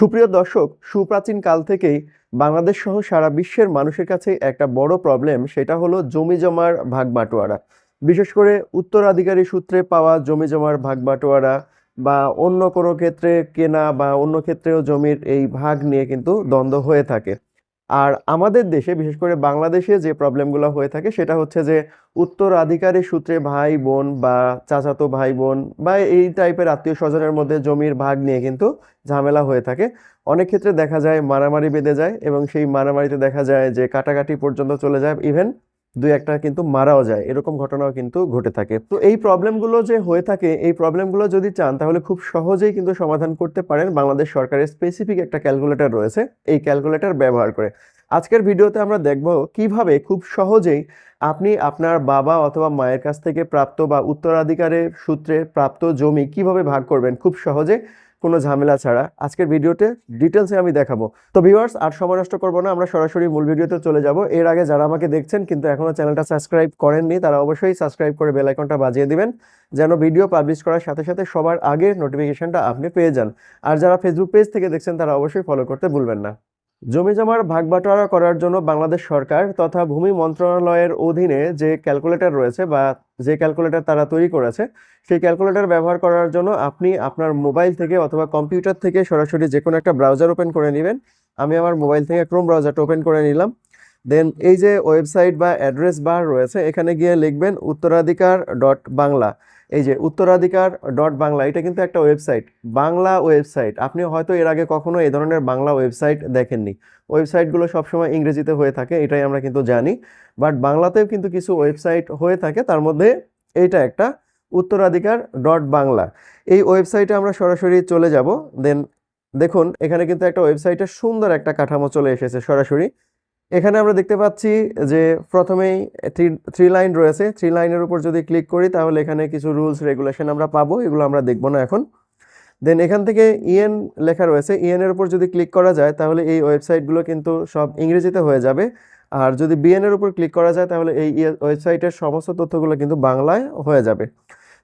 সুপ্রিয় দর্শক, সুপ্রাচীন কাল থেকেই বাংলাদেশ সহ সারা বিশ্বের মানুষের কাছে একটা বড় প্রবলেম সেটা হলো জমি জমার ভাগ বাটোয়ারা বিশেষ করে উত্তরাধিকারী সূত্রে পাওয়া জমি জমার ভাগ বাটোয়ারা বা অন্য কোনো ক্ষেত্রে কেনা বা অন্য ক্ষেত্রেও জমির এই ভাগ নিয়ে কিন্তু দ্বন্দ্ব হয়ে থাকে। আর আমাদের দেশে, বিশেষ করে বাংলাদেশে যে প্রবলেমগুলো হয়ে থাকে, সেটা হচ্ছে যে উত্তরাধিকারী সূত্রে ভাই বোন বা চাচাতো ভাই বোন বা এই টাইপের আত্মীয় স্বজনের মধ্যে জমির ভাগ নিয়ে কিন্তু ঝামেলা হয়ে থাকে। অনেক ক্ষেত্রে দেখা যায় মারামারি বেঁধে যায় এবং সেই মারামারিতে দেখা যায় যে কাটাকাটি পর্যন্ত চলে যায়। ইভেন দুই একটা কিন্তু মারাও যায়, এরকম ঘটনাও কিন্তু ঘটে থাকে। তো এই প্রবলেমগুলো যে হয়ে থাকে, এই প্রবলেমগুলো যদি চান, তাহলে খুব সহজেই কিন্তু সমাধান করতে পারেন বাংলাদেশ সরকারের স্পেসিফিক একটা ক্যালকুলেটর রয়েছে, এই ক্যালকুলেটর ব্যবহার করে। আজকের ভিডিওতে আমরা দেখব কীভাবে খুব সহজেই আপনি আপনার বাবা অথবা মায়ের কাছ থেকে প্রাপ্ত বা উত্তরাধিকারের সূত্রে প্রাপ্ত জমি কীভাবে ভাগ করবেন, খুব সহজে কোনো ঝামেলা ছাড়া। আজকের ভিডিওতে ডিটেলসে আমি দেখাবো। তো ভিউয়ার্স আর সময় নষ্ট করব না, আমরা সরাসরি মূল ভিডিওতে চলে যাব। এর আগে যারা আমাকে দেখছেন, কিন্তু এখনও চ্যানেলটা সাবস্ক্রাইব করেননি, তারা অবশ্যই সাবস্ক্রাইব করে বেলাইকনটা বাজিয়ে দিবেন, যেন ভিডিও পাবলিশ করার সাথে সাথে সবার আগে নোটিফিকেশনটা আপনি পেয়ে যান। আর যারা ফেসবুক পেজ থেকে দেখছেন, তারা অবশ্যই ফলো করতে ভুলবেন না। জমি জমার ভাগ বাটোয়ারা করার জন্য বাংলাদেশ সরকার তথা ভূমি মন্ত্রণালয়ের অধীনে যে ক্যালকুলেটর রয়েছে বা যে ক্যালকুলেটর তারা তৈরি করেছে, সেই ক্যালকুলেটর ব্যবহার করার জন্য আপনি আপনার মোবাইল থেকে অথবা কম্পিউটার থেকে সরাসরি যে কোনো একটা ব্রাউজার ওপেন করে নেবেন। আমি আমার মোবাইল থেকে ক্রোম ব্রাউজারটা ওপেন করে নিলাম। দেন এই যে ওয়েবসাইট বা অ্যাড্রেস বার রয়েছে, এখানে গিয়ে লিখবেন উত্তরাধিকার ডট বাংলা। এই যে উত্তরাধিকার ডট বাংলা, এটা কিন্তু একটা ওয়েবসাইট বাংলা ওয়েবসাইট আপনি হয়তো এর আগে কখনো এই ধরনের বাংলা ওয়েবসাইট দেখেননি। ওয়েবসাইটগুলো সবসময় ইংরেজিতে হয়ে থাকে, এটাই আমরা কিন্তু জানি। বাট বাংলাতেও কিন্তু কিছু ওয়েবসাইট হয়ে থাকে, তার মধ্যে এইটা একটা উত্তরাধিকার ডট বাংলা। এই ওয়েবসাইটে আমরা সরাসরি চলে যাব। দেন দেখুন, এখানে কিন্তু একটা ওয়েবসাইটের সুন্দর একটা কাঠামো চলে এসেছে সরাসরি। এখানে আমরা দেখতে পাচ্ছি যে প্রথমেই থ্রি থ্রি লাইন রয়েছে। থ্রি লাইনের উপর যদি ক্লিক করি, তাহলে এখানে কিছু রুলস, রেগুলেশন আমরা পাবো। এগুলো আমরা দেখব না এখন। দেন এখান থেকে ইএন লেখা রয়েছে। ইএন এর উপর যদি ক্লিক করা যায়, তাহলে এই ওয়েবসাইটগুলো কিন্তু সব ইংরেজিতে হয়ে যাবে। আর যদি বিএন এর উপর ক্লিক করা যায়, তাহলে এই ওয়েবসাইটের সমস্ত তথ্যগুলো কিন্তু বাংলায় হয়ে যাবে।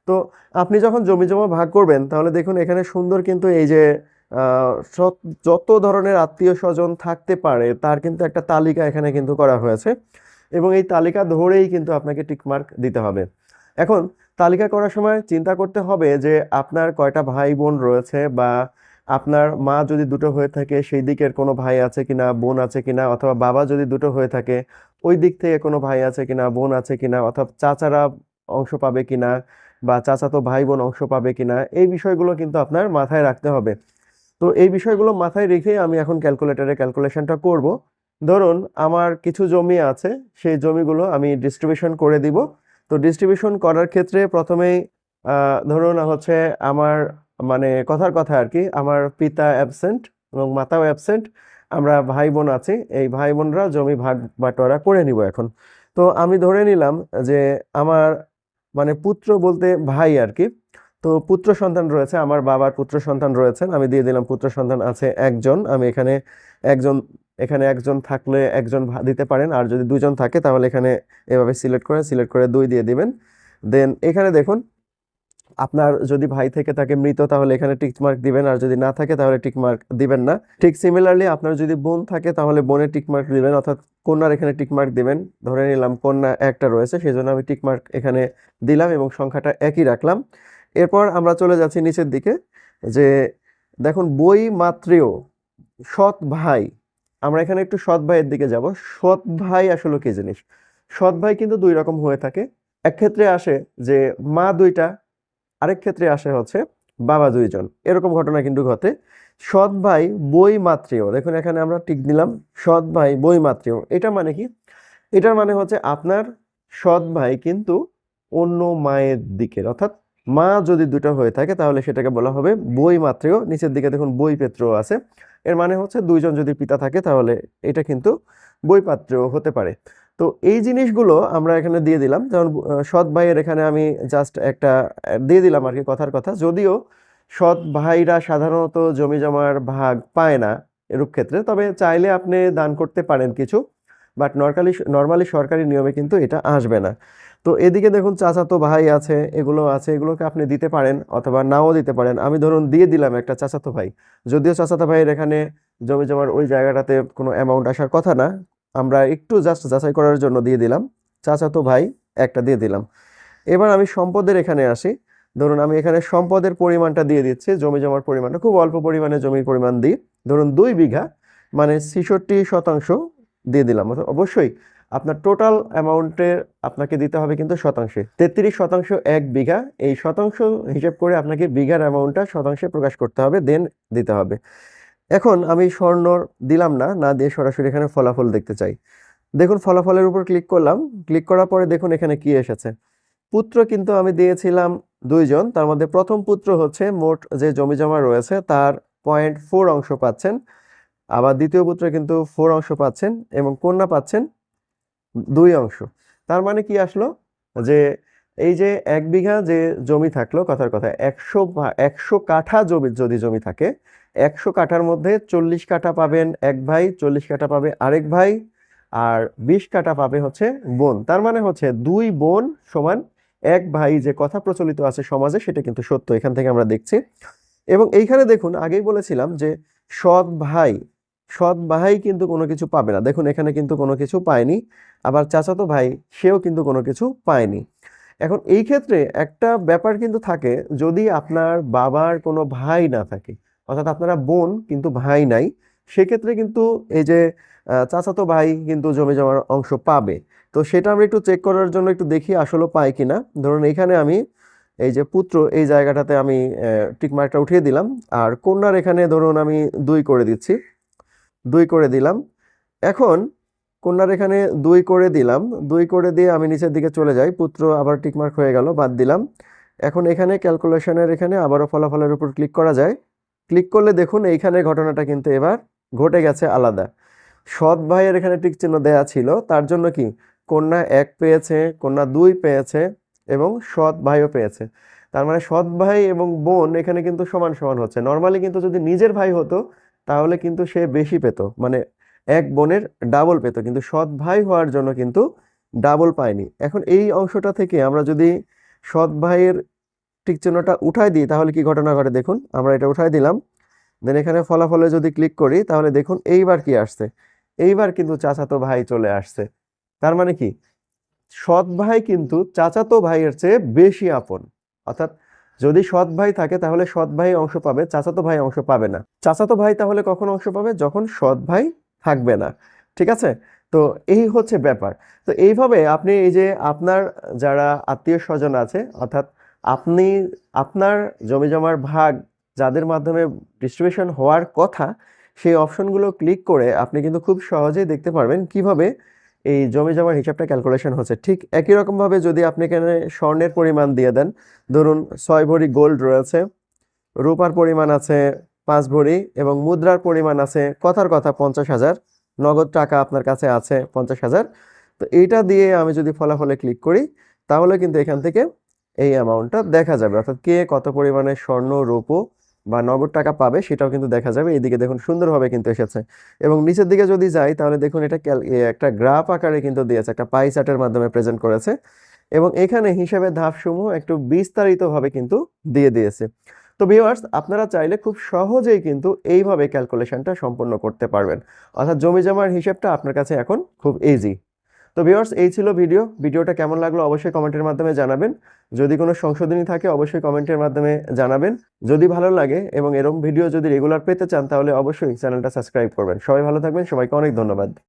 তো আপনি যখন জমি জমা ভাগ করবেন, তাহলে দেখুন এখানে সুন্দর কিন্তু এই যে যত ধরনের আত্মীয় স্বজন থাকতে পারে, তার কিন্তু একটা তালিকা এখানে কিন্তু করা হয়েছে। এবং এই তালিকা ধরেই কিন্তু আপনাকে টিকমার্ক দিতে হবে। এখন, তালিকা করার সময় চিন্তা করতে হবে যে, আপনার কয়টা ভাই বোন রয়েছে বা আপনার মা যদি দুটো হয়ে থাকে, সেই দিকের কোনো ভাই আছে কিনা, বোন আছে কিনা, অথবা বাবা যদি দুটো হয়ে থাকে, ওই দিক থেকে কোনো ভাই আছে কিনা, বোন আছে কিনা, অথবা চাচারা অংশ পাবে কিনা, বা চাচাতো ভাই বোন অংশ পাবে কিনা, এই বিষয়গুলো কিন্তু আপনার মাথায় রাখতে হবে। তো এই বিষয়গুলো মাথায় রেখে আমি এখন ক্যালকুলেটরে ক্যালকুলেশনটা করব। ধরুন, আমার কিছু জমি আছে, সেই জমিগুলো আমি ডিস্ট্রিবিউশন করে দিব। তো ডিস্ট্রিবিউশন করার ক্ষেত্রে প্রথমেই ধরুন হচ্ছে আমার মানে কথার কথা আর কি, আমার পিতা অ্যাবসেন্ট এবং মাতাও অ্যাবসেন্ট আমরা ভাই বোন আছি, এই ভাই বোনরা জমি ভাগ বাটোয়ারা করে নিব এখন। তো আমি ধরে নিলাম যে আমার মানে পুত্র বলতে ভাই আর কি তো পুত্র সন্তান রয়েছে, আমার বাবার পুত্র সন্তান রয়েছেন, আমি দিয়ে দিলাম পুত্র সন্তান আছে একজন, আমি এখানে একজন এখানে একজন থাকলে একজন দিতে পারেন, আর যদি দুজন থাকে তাহলে এখানে এভাবে সিলেক্ট করে সিলেক্ট করে দুই দিয়ে দিবেন। দেন এখানে দেখুন, আপনার যদি ভাই থেকে থাকে মৃত তাহলে এখানে টিক মার্ক দিবেন, আর যদি না থাকে তাহলে টিক মার্ক দিবেন না। ঠিক সিমিলারলি আপনার যদি বোন থাকে তাহলে বোনের টিক মার্ক দিবেন, অর্থাৎ কন্যার এখানে টিক মার্ক দিবেন। ধরে নিলাম কন্যা একটা রয়েছে সেই জন্য আমি টিক মার্ক এখানে দিলাম এবং সংখ্যাটা একই রাখলাম। এরপর আমরা চলে যাচ্ছি নিচের দিকে, যে দেখুন বই মাতৃও সৎ ভাই, আমরা এখানে একটু সৎ ভাইয়ের দিকে যাব। সৎ ভাই আসলে কি জিনিস? সৎ ভাই কিন্তু দুই রকম হয়ে থাকে। এক ক্ষেত্রে আসে যে মা দুইটা, আরেক ক্ষেত্রে আসে হচ্ছে বাবা দুইজন। এরকম ঘটনা কিন্তু ঘটে। সৎ ভাই বই মাতৃও দেখুন এখানে আমরা টিক দিলাম, সৎ ভাই বই মাতৃও এটা মানে কি? এটার মানে হচ্ছে আপনার সৎ ভাই কিন্তু অন্য মায়ের দিকের, অর্থাৎ মা যদি দুটো হয়ে থাকে, তাহলে সেটাকে বলা হবে বই মাত্রেও নিচের দিকে দেখুন, বই পেত্রও আছে। এর মানে হচ্ছে দুইজন যদি পিতা থাকে, তাহলে এটা কিন্তু বই পাত্রেও হতে পারে। তো এই জিনিসগুলো আমরা এখানে দিয়ে দিলাম। যেমন সৎ ভাইয়ের এখানে আমি জাস্ট একটা দিয়ে দিলাম আর কি কথার কথা। যদিও সৎ ভাইরা সাধারণত জমি জমার ভাগ পায় না এরূপ ক্ষেত্রে, তবে চাইলে আপনি দান করতে পারেন কিছু। বাট নর্মালি নর্মালি সরকারি নিয়মে কিন্তু এটা আসবে না। তো এদিকে দেখুন চাচাতো ভাই আছে, এগুলো আছে, এগুলোকে আপনি দিতে পারেন অথবা নাও দিতে পারেন। আমি ধরুন দিয়ে দিলাম একটা চাচাতো ভাই। যদিও চাচাতো ভাইয়ের এখানে জমি জমার ওই জায়গাটাতে কোনো অ্যামাউন্ট আসার কথা না, আমরা একটু জাস্ট যাচাই করার জন্য দিয়ে দিলাম। চাচাতো ভাই একটা দিয়ে দিলাম। এবার আমি সম্পদের এখানে আসি। ধরুন আমি এখানে সম্পদের পরিমাণটা দিয়ে দিচ্ছি, জমি জমার পরিমাণটা, খুব অল্প পরিমাণে জমির পরিমাণ দিই। ধরুন দুই বিঘা মানে ছেষট্টি শতাংশ দিয়ে দিলাম। অবশ্যই আপনার টোটাল অ্যামাউন্টের আপনাকে দিতে হবে কিন্তু শতাংশে। তেত্রিশ শতাংশ এক বিঘা, এই শতাংশ হিসেব করে আপনাকে বিঘার অ্যামাউন্টটা শতাংশে প্রকাশ করতে হবে দেন দিতে হবে। এখন আমি স্বর্ণ দিলাম না না দিয়ে সরাসরি এখানে ফলাফল দেখতে চাই। দেখুন ফলাফলের উপর ক্লিক করলাম ক্লিক করার পরে দেখুন এখানে কি এসেছে। পুত্র কিন্তু আমি দিয়েছিলাম দুইজন, তার মধ্যে প্রথম পুত্র হচ্ছে মোট যে জমি জমা রয়েছে, তার পয়েন্ট ফোর অংশ পাচ্ছেন। আবার দ্বিতীয় পুত্র কিন্তু ফোর অংশ পাচ্ছেন এবং কন্যা পাচ্ছেন দুই অংশ। তার মানে কি আসলো? যে এই যে এক বিঘা যে জমি থাকল, কথার কথা, একশো একশো কাঠা জমি যদি জমি থাকে, একশো কাঠার মধ্যে চল্লিশ কাঠা পাবেন এক ভাই, চল্লিশ কাঠা পাবে আরেক ভাই, আর বিশ কাঠা পাবে হচ্ছে বোন। তার মানে হচ্ছে দুই বোন সমান এক ভাই যে কথা প্রচলিত আছে সমাজে, সেটা কিন্তু সত্য, এখান থেকে আমরা দেখছি। এবং এইখানে দেখুন, আগেই বলেছিলাম যে সৎ ভাই সৎ ভাই কিন্তু কোনো কিছু পাবে না। দেখুন, এখানে কিন্তু কোনো কিছু পায়নি। আবার চাচাতো ভাই, সেও কিন্তু কোনো কিছু পায়নি। এখন এই ক্ষেত্রে একটা ব্যাপার কিন্তু থাকে, যদি আপনার বাবার কোনো ভাই না থাকে, অর্থাৎ আপনারা বোন কিন্তু ভাই নাই, সেক্ষেত্রে কিন্তু এই যে চাচাতো ভাই কিন্তু জমি জমার অংশ পাবে। তো সেটা আমরা একটু চেক করার জন্য একটু দেখি আসলে পাই কিনা। ধরুন, এখানে আমি এই যে পুত্র, এই জায়গাটাতে আমি টিক মার্কটা উঠিয়ে দিলাম। আর কন্যার এখানে ধরুন, আমি দুই করে দিচ্ছি। দুই করে দিলাম। এখন কন্যার এখানে দুই করে দিলাম। দুই করে দিয়ে আমি নিচের দিকে চলে যাই। পুত্র আবার টিকমার্ক হয়ে গেল, বাদ দিলাম। এখন এখানে ক্যালকুলেশনের এখানে আবারও ফলাফলের উপর ক্লিক করা যায়। ক্লিক করলে দেখুন এইখানে ঘটনাটা কিন্তু এবার ঘটে গেছে আলাদা। সৎ ভাইয়ের এখানে টিক চিহ্ন দেয়া ছিল। তার জন্য কি? কন্যা এক পেয়েছে, কন্যা দুই পেয়েছে এবং সৎ ভাইও পেয়েছে। তার মানে সৎ ভাই এবং বোন এখানে কিন্তু সমান সমান হচ্ছে। নর্মালি কিন্তু যদি নিজের ভাই হতো তাহলে কিন্তু সে বেশি পেত। মানে এক বোনের ডাবল পেত, কিন্তু সৎ ভাই হওয়ার জন্য কিন্তু ডাবল পায়নি। এখন এই অংশটা থেকে আমরা যদি সৎ ভাইয়ের টিক চিহ্নটা উঠাই দিই, তাহলে কি ঘটনা ঘটে? দেখুন, আমরা এটা উঠাই দিলাম। দেন এখানে ফলাফলে যদি ক্লিক করি, তাহলে দেখুন এইবার কি আসছে। এইবার কিন্তু চাচাতো ভাই চলে আসছে। তার মানে কি? সৎ ভাই কিন্তু চাচাতো ভাইয়ের চেয়ে বেশি আপন। অর্থাৎ যদি সৎ ভাই থাকে, তাহলে সৎ ভাই অংশ পাবে, চাচাতো ভাই অংশ পাবে না। চাচাতো ভাই তাহলে কখন অংশ পাবে? যখন সৎ ভাই থাকবে না। ঠিক আছে? তো এই হচ্ছে ব্যাপার। তো এইভাবে আপনি এই যে আপনার যারা আত্মীয় স্বজন আছে, অর্থাৎ আপনি, আপনার জমি জমার ভাগ যাদের মাধ্যমে ডিস্ট্রিবিউশন হওয়ার কথা, সেই অপশনগুলো ক্লিক করে আপনি কিন্তু খুব সহজেই দেখতে পারবেন কীভাবে এই জমি জমার হিসাবটা ক্যালকুলেশন হচ্ছে। ঠিক একই রকমভাবে যদি আপনি এখানে স্বর্ণের পরিমাণ দিয়ে দেন, ধরুন ছয় ভরি গোল্ড রয়েছে, রূপার পরিমাণ আছে পাঁচ ভরি এবং মুদ্রার পরিমাণ আছে, কথার কথা পঞ্চাশ হাজার, নগদ টাকা আপনার কাছে আছে পঞ্চাশ হাজার। তো এইটা দিয়ে আমি যদি ফলাফলে ক্লিক করি, তাহলে কিন্তু এখান থেকে এই অ্যামাউন্টটা দেখা যাবে। অর্থাৎ কে কত পরিমাণে স্বর্ণ, রূপো বা নগদ টাকা পাবে, সেটাও কিন্তু দেখা যাবে। এইদিকে দেখুন সুন্দরভাবে কিন্তু এসেছে। এবং নিচের দিকে যদি যাই, তাহলে দেখুন এটা একটা গ্রাফ আকারে কিন্তু দিয়েছে, একটা পাই চার্টের মাধ্যমে প্রেজেন্ট করেছে। এবং এখানে হিসাবের ধাপসমূহ একটু বিস্তারিতভাবে কিন্তু দিয়ে দিয়েছে। তো ভিওয়ার্স আপনারা চাইলে খুব সহজেই কিন্তু এইভাবে ক্যালকুলেশনটা সম্পন্ন করতে পারবেন। অর্থাৎ জমি জমার হিসেবটা আপনার কাছে এখন খুব ইজি তো ভিওর্স এই ছিল ভিডিও। ভিডিওটা কেমন লাগল অবশ্যই কমেন্টের মাধ্যমে জানাবেন। যদি কোনো সংশোধনী থাকে, অবশ্যই কমেন্টের মাধ্যমে জানাবেন। যদি ভালো লাগে এবং এরকম ভিডিও যদি রেগুলার পেতে চান, তাহলে অবশ্যই চ্যানেলটা সাবস্ক্রাইব করবেন। সবাই ভালো থাকবেন। সবাইকে অনেক ধন্যবাদ।